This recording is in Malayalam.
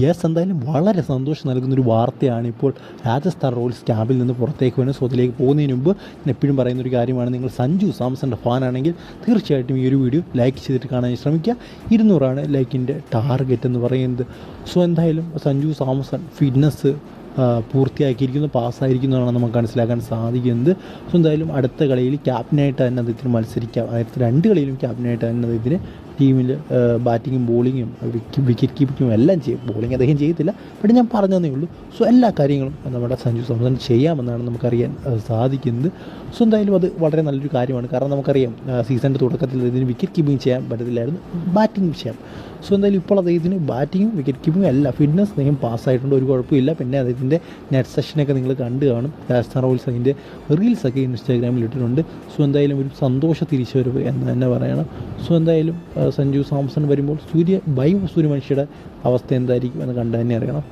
യെസ് എന്തായാലും വളരെ സന്തോഷം നൽകുന്നൊരു വാർത്തയാണ് ഇപ്പോൾ രാജസ്ഥാൻ റോയൽസ് ക്യാമ്പിൽ നിന്ന് പുറത്തേക്ക് വന്ന് സ്വത്തിലേക്ക് പോകുന്നതിന് മുമ്പ് ഞാൻ എപ്പോഴും പറയുന്ന ഒരു കാര്യമാണ്. നിങ്ങൾ സഞ്ജു സാംസന്റെ ഫാനാണെങ്കിൽ തീർച്ചയായിട്ടും ഈ ഒരു വീഡിയോ ലൈക്ക് ചെയ്തിട്ട് കാണാൻ ശ്രമിക്കുക. ഇരുന്നൂറാണ് ലൈക്കിന്റെ ടാർഗറ്റ് എന്ന് പറയുന്നത്. സോ എന്തായാലും സഞ്ജു സാംസൺ ഫിറ്റ്നസ് പൂർത്തിയാക്കിയിരിക്കുന്നു പാസ്സായിരിക്കുന്നതാണ് നമുക്ക് മനസ്സിലാക്കാൻ സാധിക്കുന്നത്. സോ എന്തായാലും അടുത്ത കളിയിൽ ക്യാപ്റ്റനായിട്ട് തന്നെ അദ്ദേഹത്തിന് മത്സരിക്കാം. അതായത് രണ്ട് കളിയിലും ക്യാപ്റ്റനായിട്ട് തന്നെ അദ്ദേഹത്തിന് ടീമിൽ ബാറ്റിങ്ങും ബോളിങ്ങും വിക്കറ്റ് കീപ്പിങ്ങും എല്ലാം ചെയ്യും. ബോളിംഗ് അദ്ദേഹം ചെയ്യത്തില്ല. ബട്ട് ഞാൻ പറഞ്ഞതേ ഉള്ളൂ. സോ എല്ലാ കാര്യങ്ങളും നമ്മുടെ സഞ്ജു സാംസൺ ചെയ്യാമെന്നാണ് നമുക്കറിയാൻ സാധിക്കുന്നത്. സോ എന്തായാലും അത് വളരെ നല്ലൊരു കാര്യമാണ്. കാരണം നമുക്കറിയാം സീസണിന്റെ തുടക്കത്തിൽ ഇതിന് വിക്കറ്റ് കീപ്പിംഗ് ചെയ്യാൻ പറ്റത്തില്ലായിരുന്നു. ബാറ്റിംഗ് ചെയ്യാം. സോ എന്തായാലും ഇപ്പോൾ അദ്ദേഹത്തിന് ബാറ്റിങ്ങും വിക്കറ്റ് കീപ്പിങ്ങും എല്ലാം ഫിറ്റ്നസ് അദ്ദേഹം പാസ്സായിട്ടുണ്ട് ഒരു കുഴപ്പമില്ല പിന്നെ അദ്ദേഹത്തിന്റെ നെറ്റ് സെഷനൊക്കെ നിങ്ങൾ കണ്ടു കാണും. രാജസ്ഥാൻ റോയൽസ് അതിന്റെ റീൽസൊക്കെ ഇൻസ്റ്റാഗ്രാമിൽ ഇട്ടിട്ടുണ്ട്. സോ എന്തായാലും ഒരു സന്തോഷ തിരിച്ചുവരവ് എന്ന് തന്നെ പറയണം. സോ എന്തായാലും സഞ്ജു സാംസൺ വരുമ്പോൾ സൂര്യ ബൈ സൂര്യവംശിയുടെ അവസ്ഥ എന്തായിരിക്കും എന്ന് കണ്ടു തന്നെ അറിയണം.